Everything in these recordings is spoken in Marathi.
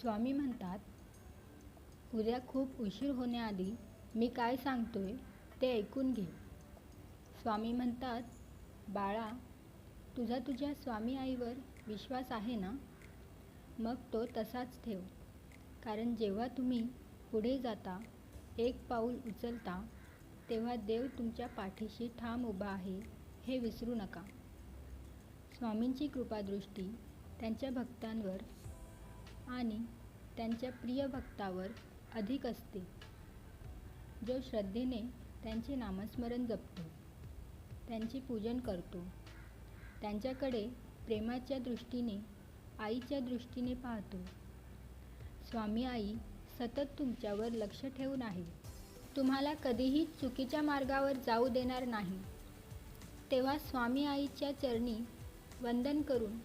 स्वामी म्हणतात उद्या खूप उशीर होण्याआधी मी काय सांगतोय ते ऐकून घे. स्वामी म्हणतात बाळा तुझा तुझ्या स्वामी आईवर विश्वास आहे ना? मग तो तसाच ठेव. कारण जेव्हा तुम्ही पुढे जाता एक पाऊल उचलता तेव्हा देव तुमच्या पाठीशी ठाम उभा आहे हे विसरू नका. स्वामींची कृपादृष्टी त्यांच्या भक्तांवर आणि त्यांच्या प्रिय भक्तावर अधिक असते. जो श्रद्धेने त्यांचे नामस्मरण जपतो त्यांचे पूजन करतो त्यांच्याकडे प्रेमाच्या दृष्टीने आईच्या दृष्टीने पाहतो. स्वामी आई सतत तुमच्यावर लक्ष ठेवून आहे. तुम्हाला कधीही चुकीच्या मार्गावर जाऊ देणार नाही. तेव्हा स्वामी आईच्या चरणी वंदन करून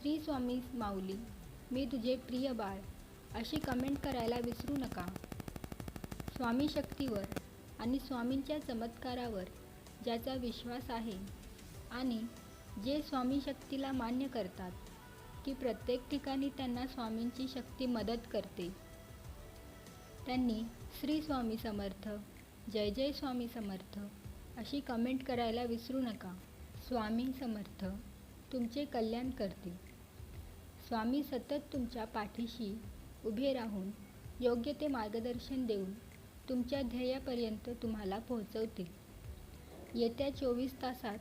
श्री स्वामी माऊली मी तुझे प्रिय बाळ अशी कमेंट करायला विसरू नका. स्वामी शक्तीवर आणि स्वामींच्या चमत्कारावर ज्याचा विश्वास आहे आणि जे स्वामी शक्तीला मान्य करतात की प्रत्येक ठिकाणी त्यांना स्वामींची शक्ती मदत करते. त्यांनी श्री स्वामी समर्थ जय जय स्वामी समर्थ अशी कमेंट करायला विसरू नका. स्वामी समर्थ तुमचे कल्याण करतील. स्वामी सतत तुमच्या पाठीशी उभे राहून योग्य ते मार्गदर्शन देऊन तुमच्या ध्येयापर्यंत तुम्हाला पोहोचवतील. येत्या चोवीस तासात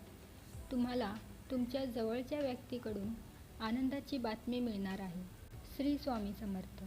तुम्हाला तुमच्या जवळच्या व्यक्तीकडून आनंदाची बातमी मिळणार आहे. श्री स्वामी समर्थ.